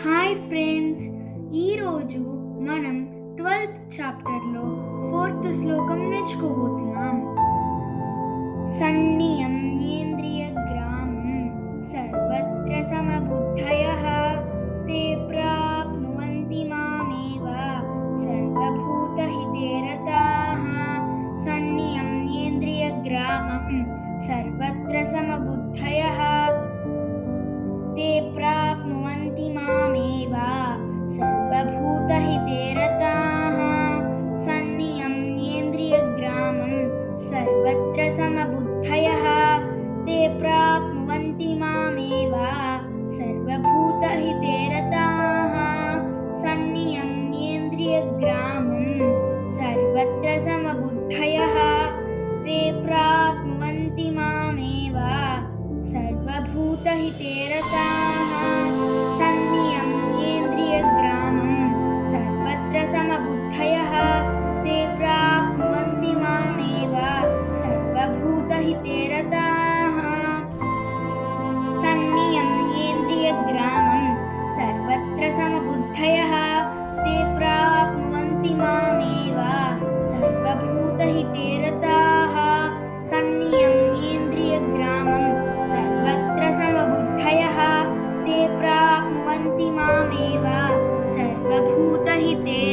Hi friends ఈరోజు మనం twelfth చాప్టర్లో ఫోర్త్ శ్లోకం నేర్చుకోబోతున్నాం. సన్నియం నేంద్రియ గ్రామం సర్వత్ర సమబుద్ధయ తే ప్రాప్నువంతి మామేవ సర్వభూత రతాః. సన్నియం నేంద్రియ గ్రామం సర్వత్ర सर्वत्र समबुद्धयः ते प्राप्नुवन्ति मामेव सर्वभूतहिते रताः सन्नियम्येन्द्रियग्रामं सर्वत्र समबुद्धयः ते प्राप्नुवन्ति मामेव सर्वभूतहिते ulitin.